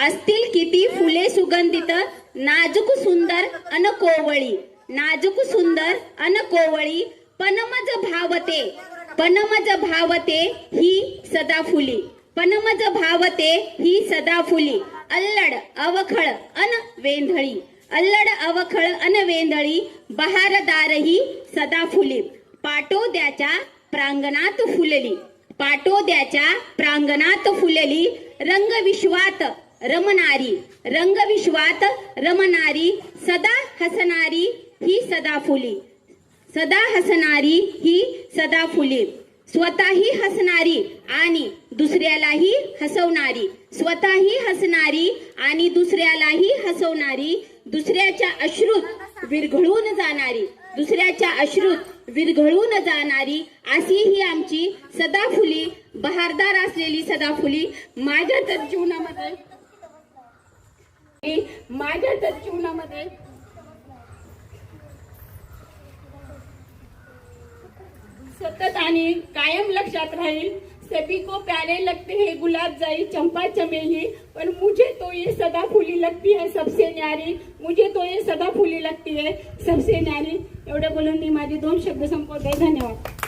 असतील किती फुले सुगंधित नाजूक सुंदर अन कोवळी. नाजूक सुंदर अन कोवळी पनमज भावते. पनमज भावते ही सदा फुली. पनमज भावते ही सदा फुली. अल्लड अवखळ अन वेंधळी. अल्लड अवखळ अन वेंधळी बहारदार ही सदा फुली. पाटोद्याच्या प्रांगणात फुलली. पाटोद्याच्या प्रांगणात फुलली रंगविश्वात रमणारी रंगविश्वात रमणारी सदा हसणारी ही सदा फुली. सदा हसणारी ही सदा फुली. स्वतःही हसणारी आणि दुसऱ्यालाही हसवणारी. स्वतःही हसणारी आणि दुसऱ्यालाही हसवणारी. दुसऱ्याच्या अश्रुत विरघळून जाणारी. दुसऱ्याच्या अश्रुत विरघळून जाणारी. अशी ही आमची सदाफुली बहारदार असलेली सदाफुली माझ्या तर जीवनामध्ये माझ्या तर जीवनामध्ये सतत आणि कायम लक्षात राहील सभी को प्यारे लगते हैं गुलाब जाई चंपा चमेली पर मुझे तो ये सदा फुली लगती है सबसे न्यारी. मुझे तो ये सदा फुली लगती है सबसे न्यारी. एवढं बोलून मी माझे दोन शब्द संपवते. धन्यवाद.